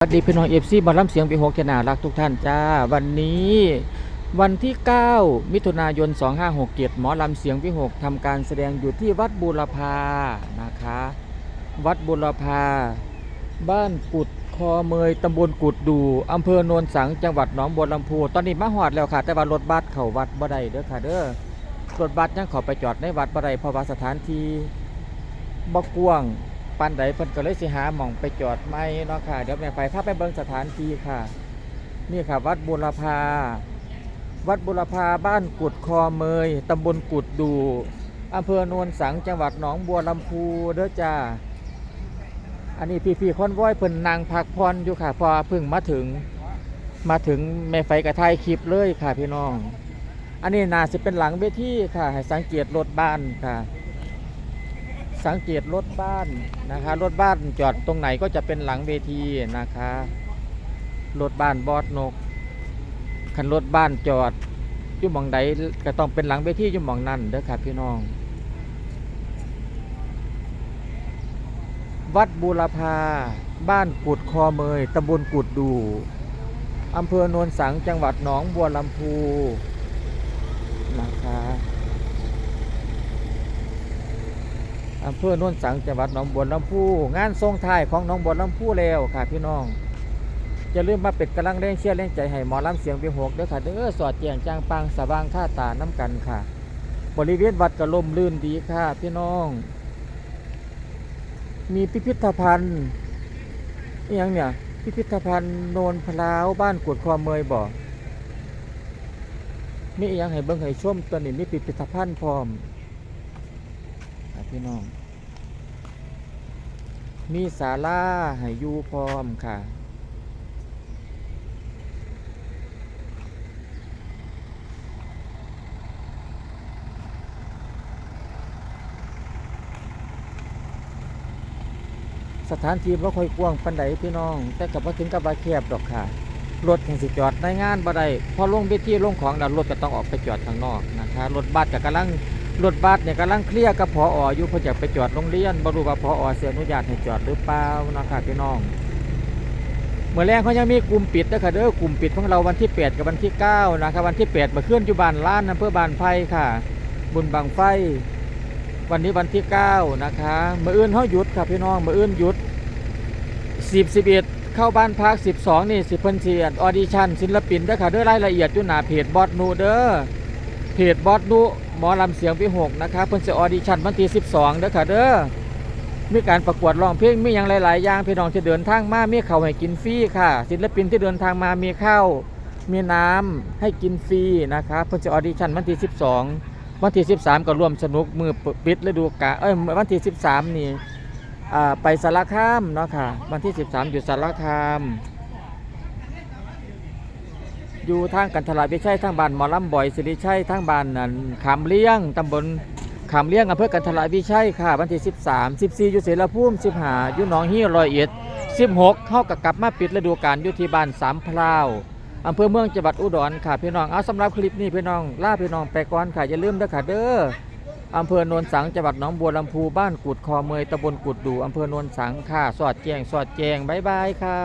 สวัสดีพี่น้องเอฟซีบอลลัมเสียงปีหกแคนารักทุกท่านจ้า วันนี้วันที่ 9 มิถุนายน 2567หมอลำเสียงวิหกทำการแสดงอยู่ที่วัดบูรพานะคะ วัดบูรพา บ้านกุดคอเมยตำบลกุดดูอำเภอโนนสังจังหวัดหนองบัวลำพูตอนนี้มาหอดแล้วค่ะ แต่ว่ารถบัสเข้าวัดบ่ได้เด้อค่ะเด้อรถบัสยังขอไปจอดในวัดบ่ได้เพราะว่าสถานที่บ่กว้าง ปานใดเพิ่นก็เลยสิหาหม่องไปจอดไม่เนาะค่ะเดี๋ยวแม่ไปพาไปเบิ่งสถานที่ค่ะ นี่ค่ะ วัดบุรพา วัดบุรพาบ้านกุดคอเมยตำบลกุดดูอำเภอโนนสังจังหวัดหนองบัวลำพูเด้อจ้าอันนี้พี่ๆคนว้อยเพิ่นนางพักพรอยู่ค่ะ พอเพิ่งมาถึงมาถึงแม่ไฟกระทายคลิปเลยค่ะพี่น้อง อันนี้น่าสิเป็นหลังเวทีค่ะ ให้สังเกตรถบ้านค่ะ สังเกตรถบ้านนะคะรถบ้านจอดตรงไหนก็จะเป็นหลังเวทีนะคะรถบ้านบอดนกคันรถบ้านจอดยู่หมองใดก็ต้องเป็นหลังเวทียู่หมองนั่นเด้อครับพี่น้อง วัดบูรพาบ้านกุดคอเมยตำบลกุดดูอำเภอโนนสังจังหวัดหนองบัวลำพูนะคะ อำเภอโนนสังจังหวัดหนองบัวลำพูงานทรงไทายของหนองบัวลำพูแล้วค่ะพี่น้องจะลืมมาเป็ดกำลังแรงเชียร์แรงใจให้หมอลำเสียงวิหกเด้อค่ะเด้อสอดแจงจางปังสว่างท่าตาน้ำกันค่ะ บริเวณวัดก็ลมลื่นดีค่ะ พี่น้อง มีพิพิธภัณฑ์อหยังเนี่ยพิพิธภัณฑ์โนนพลาวบ้านกุดคอเมยบ่มีอหยังให้เบิ่งให้ชมตัวนี้มีพิพิธภัณฑ์พร้อม ครับพี่น้อง มีศาลาให้อยู่พร้อมค่ะ สถานที่บ่ค่อยกว้างปานใดพี่น้อง แต่กับว่าถึงกับว่าแคบดอกค่ะรถแห่งสิจอดในงานบ่ได้พอลงเวทีลงของแล้วรถก็ต้องออกไปจอดข้างนอกนะคะรถบัสก็กำลัง รถบัสเนี่ยกำลังเคลียร์กับพอออยู่เพื่อจะไปจอดโรงเรียนบรู้ว่าพออเสียอนุญาตให้จอดหรือเปล่านะครับพี่น้องเมื่อแรงเขายังมีกลุ่มปิดนะคะเด้อกลุ่มปิดของเราวันที่ 8 กับวันที่ 9 นะครับวันที่ 8 มาเคลื่อนอยู่บ้านล้านอำเภอบ้านไผ่ค่ะ บุญบังไฟ วันนี้วันที่ 9 นะคะมื่ออื่นเขาหยุดครับพี่น้องมื่ออื่นหยุด 10 11 เข้าบ้านพัก 12 นี่สิเพิ่นเสียดออดิชั่นศิลปินเด้อค่ะเด้อรายละเอียดอยู่หน้าเพจบอสนูเด้อเพจบอสนุ หมอลำเสียงวิหกนะครับเพิ่นจะออดิชั่นวันที่12เด้อค่ะเด้อมีการประกวดร้องเพลงมีอย่างหลาย ๆ อย่างพี่น้องที่เดินทางมามีข้าวให้กินฟรีค่ะ ศิลปินที่เดินทางมามีข้าวมีน้ำให้กินฟรีนะครับเพิ่นจะออดิชั่นวันที่ 12 วันที่ 13 ก็ร่วมสนุกมือปิดฤดูกาลเอ้ยวันที่ 13 นี่อ่าไปสารคามเนาะค่ะ วันที่ 13 อยู่สารคาม อยู่ทางกันทลายวิชัยทางบ้านหมอลำบ่อยสิริชัยทางบ้านนันขามเลี้ยงตำบลขามเลี้ยงอำเภอกันทลายวิชัยค่ะวันที่ 13 14อยู่เสรภูมิ15อยู่หนองฮีรอยเอ็ด16เข้ากับกลับมาปิดฤดูกาลอยู่ที่บ้านสามพราวอำเภอเมืองจังหวัดอุดรค่ะพี่น้องเอาสำหรับคลิปนี้พี่น้องล่าพี่น้องไปก่อนค่ะอย่าลืมเด้อค่ะเด้ออำเภอโนนสังจังหวัดหนองบัวลำพูบ้านกุดคอเมยตำบลกุดดูอำเภอโนนสังค่ะสอดแจงสอดแจงบ๊ายบายค่ะ